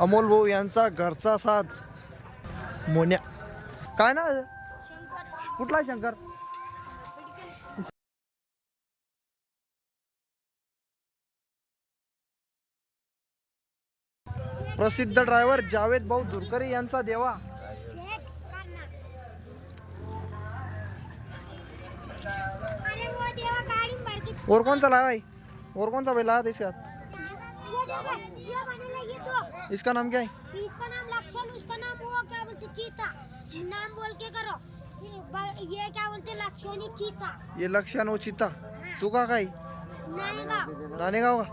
अमोल भाऊ यांचा घरचा साज. मोन्या. काय ना कुठला शंकर? प्रसिद्ध ड्रायव्हर जावेद भाऊ दुरकरी यांचा देवा. और कौन सा लाया भाई? और कौन सा भाई लाया था इसके साथ? इसका नाम क्या है? इसका नाम लक्षण उसका नाम वो क्या बोलते चीता। नाम बोल के करो। ये क्या बोलते लक्षणी चीता। ये लक्षण वो चित्ता तू का काय नारेगाव नाणेगाव का?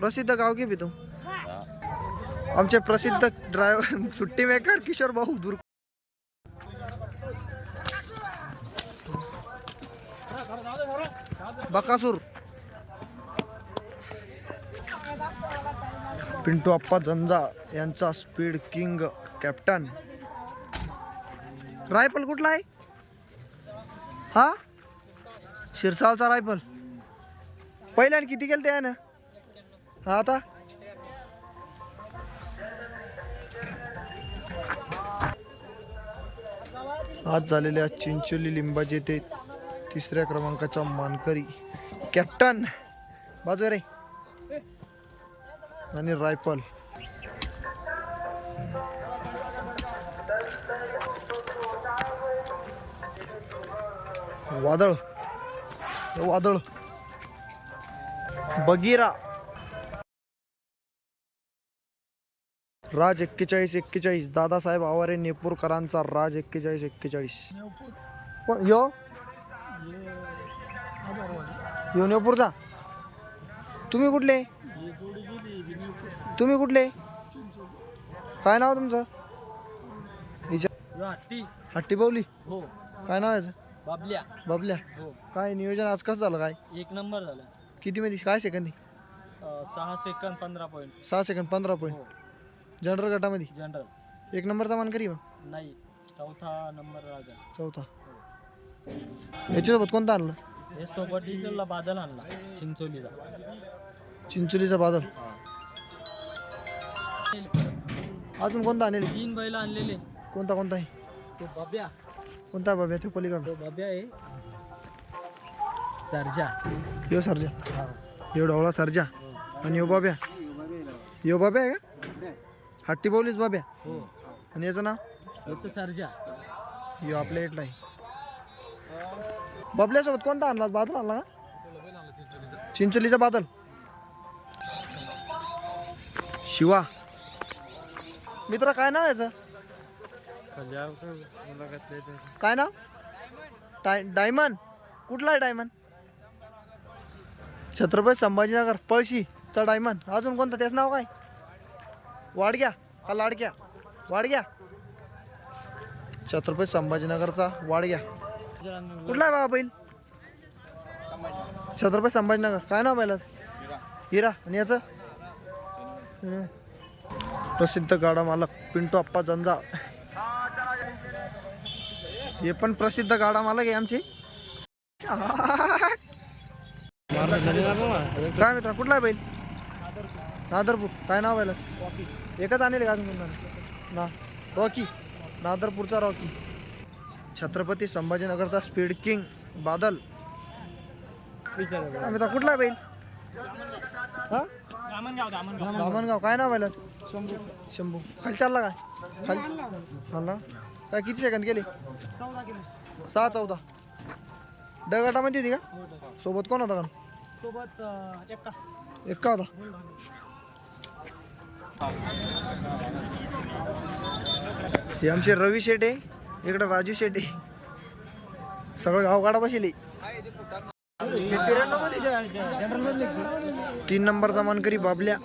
प्रसिद्ध गाव की भी तू हाँ। आमचे प्रसिद्ध ड्रायव्हर सुट्टी मेकर किशोर भाऊ दुर बकासूर. पिंटू अप्पा झंझा यांचा स्पीड किंग कॅप्टन. रायफल कुठला आहे? हा? शिरसावचा रायफल. पहिल्याने किती केलं ते ना हा आता? आज झालेल्या चिंचोली लिंबाचे ते तिसऱ्या क्रमांकाचा मानकरी. कॅप्टन बाजू रे. आणि रायफल. वादळ. वादळ. बगीरा. राज एक्केचाळीस एक्केचाळीस. दादासाहेब आवारे नेपूरकरांचा राज एक्केचाळीस एक्केचाळीस. कोण? यो? यो नेपूरचा तुम्ही कुठले? तुम्ही कुठले? काय नाव तुमचं? हिच्या- हट्टी. हट्टी बावली. हो. काय नाव आहे याचं? बाबल्या. बाबल्या. हो. काय नियोजन आज कसं झालं काय? एक नंबर झाला. किती मध्ये? काय सेकंदी सहा सेकंद पंधरा पॉईंट सहा सेकंद पंधरा पॉईंट हो. जनरल गटामध्ये? जनरल एक नंबरचा मानकरी मग. नाही चौथा नंबर राजा. चौथा. याच्यासोबत कोणता आणलं? हे सोबत डिझेलला बादल आणला चिंचोलीचा. चिंचोलीचा बादल? अजून कोणता आणले तीन बैल आणलेले. कोणता कोणता आहे? तो बब्या. कोणता बाब्या? ते पलीकडं. तो बब्या आहे. सरजा. यो सरजा. यो ढवळा सरजा. आणि यो बाब्या? यो बाब्या आहे का? हट्टी बोलीस बाब्या? हो. आणि याचं नाव? याचं सरजा. यो आपल्या इथला आहे. बाबल्यासोबत कोणता आणला बादल आणला का चिंचोलीचा बादल. शिवा. मित्र काय नाव याचं? काय नाव? डाय डायमंड. कुठला आहे डायमंड? छत्रपती संभाजीनगर पळशीचा डायमंड. अजून कोणतं? त्याचं नाव काय? वाडग्या. का लाडक्या वाडग्या. छत्रपती संभाजीनगरचा वाडग्या. कुठला आहे बाबा बैल? छत्रपती संभाजीनगर. काय नाव बैलाचं? हिरा. आणि याचं? प्रसिद्ध गाडा मालक पिंटू अप्पा जंजा हे पण प्रसिद्ध गाडा मालक आहे आमची. काय मित्र कुठला आहे बैल? नादरपूर. काय नाव बैलाच? एकच आणले का अजून ना. रॉकी. नादरपूरचा रॉकी. छत्रपती संभाजीनगरचा स्पीड किंग बादल. मित्र कुठला बैल? दामणगाव काय नाव बैलाच? शंभू. शंभू खाली चालला काय? खाली चालला? काय किती सेकंद गेले? सहा चौदा. ड गटामध्ये होती का? सोबत कोण होता का? सोबत एक्का. एक्का होता. हे आमचे रवी शेट. इकडं राजू शेट्टी. सगळं गाव गावगाडा बसेल तीन नंबरचा मानकरी बाबल्या.